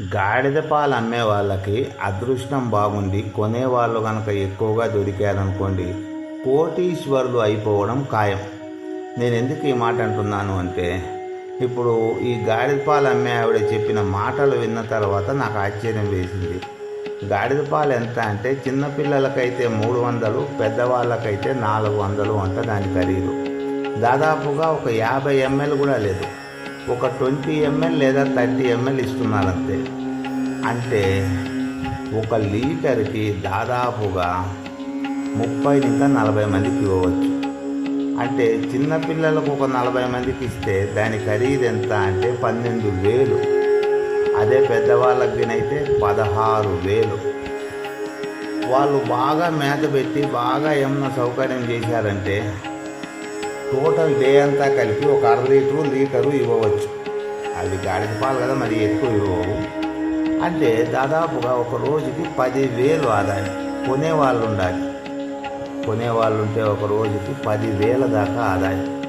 గాడిద పాలు అమ్మే వాళ్ళకి అదృష్టం బాగుండి కొనేవాళ్ళు కనుక ఎక్కువగా దొరికారనుకోండి కోటీశ్వరులు అయిపోవడం ఖాయం. నేను ఎందుకు ఈ మాట అంటున్నాను అంటే ఇప్పుడు ఈ గాడిద పాలు అమ్మే ఆవిడ చెప్పిన మాటలు విన్న తర్వాత నాకు ఆశ్చర్యం వేసింది. గాడిద పాలు ఎంత అంటే చిన్నపిల్లలకైతే మూడు వందలు పెద్దవాళ్ళకైతే నాలుగు వందలు అంట దాని ఖరీదు దాదాపుగా ఒక యాభై ఎంఎల్ కూడా లేదు. ఒక ట్వంటీ ఎంఎల్ లేదా థర్టీ ఎంఎల్ ఇస్తున్నారంతే. అంటే ఒక లీటర్కి దాదాపుగా ముప్పై ఇంకా నలభై మందికి ఇవ్వవచ్చు. అంటే చిన్నపిల్లలకు ఒక నలభై మందికి ఇస్తే దాని ఖరీదు ఎంత అంటే పన్నెండు వేలు. అదే పెద్దవాళ్ళకినైతే పదహారు వేలు. వాళ్ళు బాగా మేత పెట్టి బాగా ఏమన్నా సౌకర్యం చేశారంటే టోటల్ డే అంతా కలిపి ఒక అర లీటరు లీటరు ఇవ్వవచ్చు. అది గాడిద పాలు కదా మరి ఎక్కువ ఇవ్వవు. అంటే దాదాపుగా ఒక రోజుకి పదివేలు ఆదాయం. కొనేవాళ్ళు ఉండాలి. కొనేవాళ్ళు ఉంటే ఒక రోజుకి పదివేల దాకా ఆదాయం.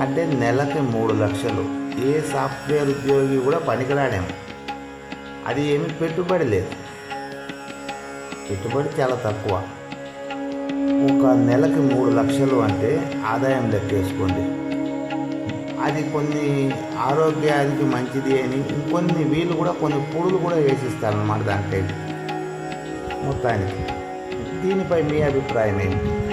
అంటే నెలకి మూడు లక్షలు. ఏ సాఫ్ట్వేర్ ఉద్యోగి కూడా పనికిరాడేమో అది ఏమి పెట్టుబడి లేదు. పెట్టుబడి చాలా తక్కువ. ఒక నెలకి మూడు లక్షలు అంటే ఆదాయం లెక్కేసుకోండి. అది కొన్ని ఆరోగ్యానికి మంచిది అని ఇంకొన్ని వీళ్ళు కూడా కొన్ని పుడులు కూడా వేసిస్తారనమాట దాంట్లో మొత్తానికి దీనిపై మీ అభిప్రాయం ఏంటి?